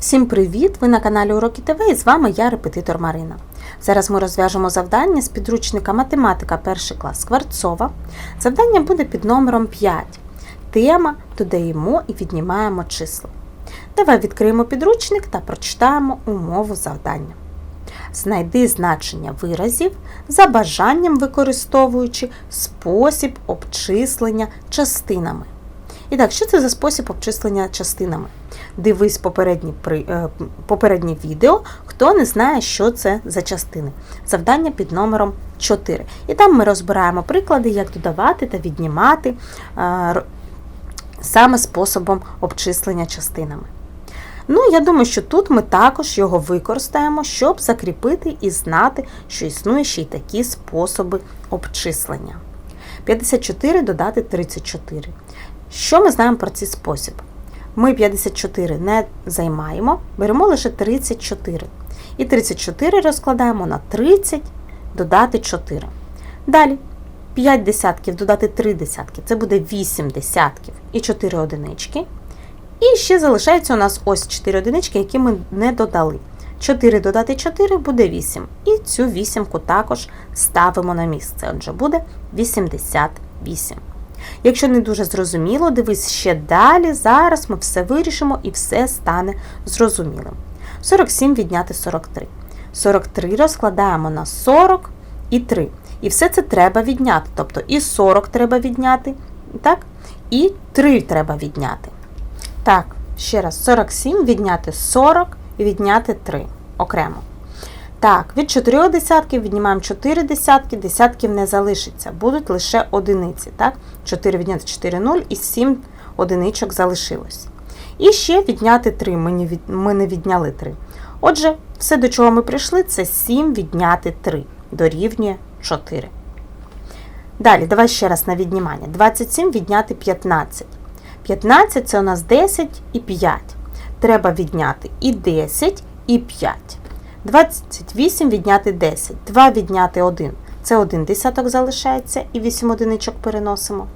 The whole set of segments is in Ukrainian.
Всім привіт! Ви на каналі Уроки ТВ і з вами я, репетитор Марина. Зараз ми розв'яжемо завдання з підручника Математика 1 клас Скворцова. Завдання буде під номером 5. Тема додаємо і віднімаємо числа. Давай відкриємо підручник та прочитаємо умову завдання. Знайди значення виразів за бажанням використовуючи спосіб обчислення частинами. І так, що це за спосіб обчислення частинами? Дивись попередні, при- е, попереднє відео, хто не знає, що це за частини. Завдання під номером 4. І там ми розбираємо приклади, як додавати та віднімати е, саме способом обчислення частинами. Ну, я думаю, що тут ми також його використаємо, щоб закріпити і знати, що існує ще й такі способи обчислення. 54 додати 34. Що ми знаємо про цей спосіб? Ми 54 не займаємо, беремо лише 34. І 34 розкладаємо на 30, додати 4. Далі 5 десятків додати 3 десятки. Це буде 8 десятків і 4 одинички. І ще залишається у нас ось 4 одинички, які ми не додали. 4 додати 4 буде 8. І цю вісімку також ставимо на місце. Отже, буде 88. Якщо не дуже зрозуміло, дивись ще далі. Зараз ми все вирішимо і все стане зрозумілим. 47 відняти 43. 43 розкладаємо на 40 і 3. І все це треба відняти. Тобто і 40 треба відняти, так? і 3 треба відняти. Так, ще раз, 47 відняти 40 і відняти 3 окремо. Так, від 4 десятків віднімаємо 4 десятки, десятків не залишиться, будуть лише одиниці. Так? 4 відняти 4 0 і 7 одиничок залишилось. І ще відняти 3, ми не, від... ми не відняли 3. Отже, все, до чого ми прийшли, це 7 відняти 3, дорівнює 4. Далі, давай ще раз на віднімання. 27 відняти 15. 15 це у нас 10 і 5. Треба відняти і 10, і 5. 28 відняти 10. 2 відняти 1. Це 1 десяток залишається і 8 одиничок переносимо.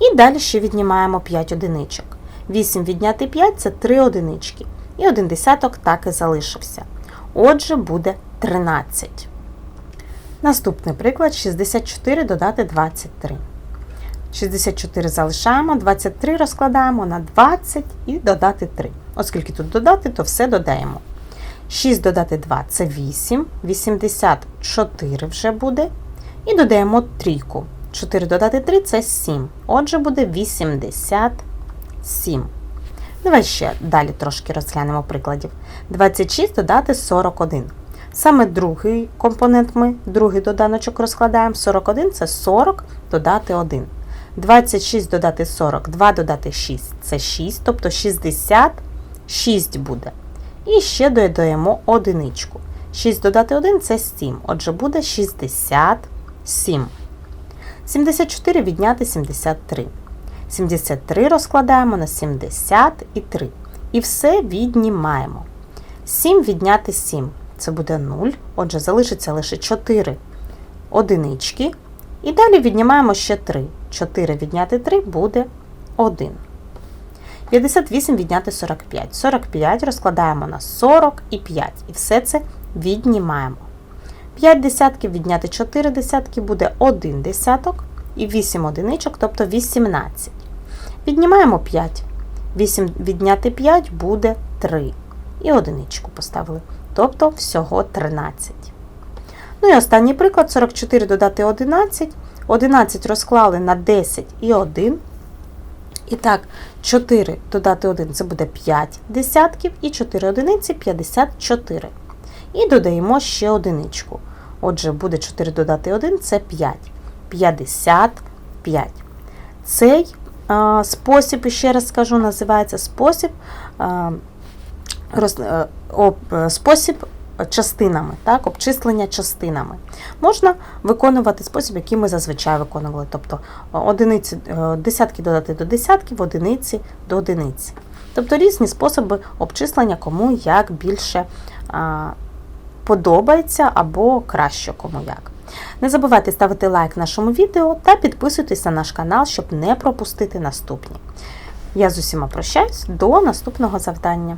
І далі ще віднімаємо 5 одиничок. 8 відняти 5 це 3 одинички. І 1 десяток так і залишився. Отже, буде 13. Наступний приклад 64 додати 23. 64 залишаємо, 23 розкладаємо на 20 і додати 3. Оскільки тут додати, то все додаємо. 6 додати 2 це 8, 84 вже буде. І додаємо трійку. 4 додати 3 це 7. Отже, буде 87. Давай ще далі трошки розглянемо прикладів. 26 додати 41. Саме другий компонент ми, другий доданочок розкладаємо. 41 це 40 додати 1. 26 додати 40, 2 додати 6 це 6, тобто 66 буде. І ще додаємо одиничку. 6 додати 1 це 7, отже буде 67. 74 відняти 73. 73 розкладаємо на 70 і 3. І все віднімаємо. 7 відняти 7 це буде 0, отже, залишиться лише 4 одинички. І далі віднімаємо ще 3. 4 відняти 3 буде 1. 58 відняти 45. 45 розкладаємо на 40 і 5. І все це віднімаємо. 5 десятків відняти 4 десятки буде 1 десяток і 8 одиничок, тобто 18. Віднімаємо 5. 8 відняти 5 буде 3. І одиничку поставили. Тобто всього 13. Ну і останній приклад 44 додати 11. 11 розклали на 10 і 1. І так, 4 додати 1 це буде 5 десятків, і 4 одиниці 54. І додаємо ще одиничку. Отже, буде 4 додати 1 це 5. 55. Цей а, спосіб, ще раз скажу, називається спосіб, а, роз, а, об, спосіб частинами, так, обчислення частинами. Можна виконувати спосіб, який ми зазвичай виконували. Тобто одиниці, е, десятки додати до десятків, одиниці до одиниці. Тобто різні способи обчислення, кому як більше подобається або краще кому як. Не забувайте ставити лайк нашому відео та підписуйтесь на наш канал, щоб не пропустити наступні. Я з усіма прощаюсь до наступного завдання.